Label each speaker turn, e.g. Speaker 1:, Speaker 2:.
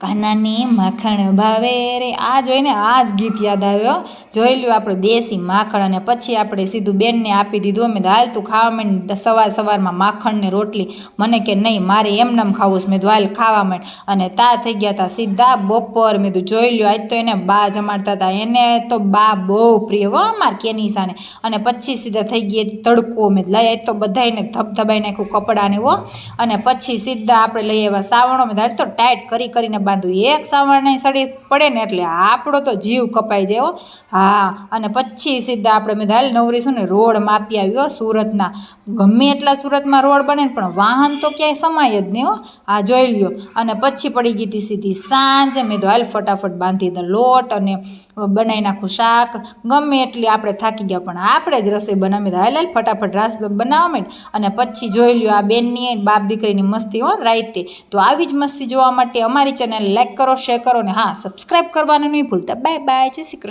Speaker 1: કાનાની માખણ ભાવે રે. આ જોઈને આ જ ગીત યાદ આવ્યો. જોઈ લ્યો આપણે દેશી માખણ અને પછી આપણે સીધું બેનને આપી દીધું. અમે હાલ તું ખાવા માંડ, સવાર સવારમાં માખણ ને રોટલી. મને કે નહીં, મારે એમનેમ ખાવું છે. મેં હાલ ખાવા માંડ. અને તા થઈ ગયા હતા સીધા બપોર. મેં તું જોઈ લ્યો, આજ તો એને બા જમાડતા હતા એને તો બા બહુ પ્રિય હો અમાર કેનીસાને. અને પછી સીધા થઈ ગયા તડકો. મેં લઈ આજ તો બધાને ધબધબાઈ નાખ્યું કપડાને હો. અને પછી સીધા આપણે લઈ આવ્યા સાવણો. મેં હાલ તો ટાઈટ કરી કરીને બાંધું. એક સાવરણી સડી પડે ને એટલે આપણો તો જીવ કપાઈ જાય હા. અને પછી સીધા આપણે મેં હાલ નવરીશું ને, રોડ માપી આવ્યો સુરતના. ગમે એટલા સુરતમાં રોડ બને પણ વાહન તો ક્યાંય સમાય જ નહીં હો. આ જોઈ લ્યો. અને પછી પડી ગઈ હતી સીધી સાંજે મેં તો હાલ ફટાફટ બાંધી દો લોટ અને બનાવી નાખું શાક. ગમે એટલી આપણે થાકી ગયા, પણ આપણે જ રસોઈ બનાવી. હાલ હાલ ફટાફટ રાસ બનાવવા માંડ. અને પછી જોઈ લ્યો આ બેનની બાપ દીકરીની મસ્તી હો રાઈતે તો આવી જ મસ્તી જોવા માટે અમારી ચેનલ લાઈક કરો, શેર કરો અને હા સબસ્ક્રાઈબ કરવાનું નહીં ભૂલતા. બાય બાય, જય શ્રી કૃષ્ણ.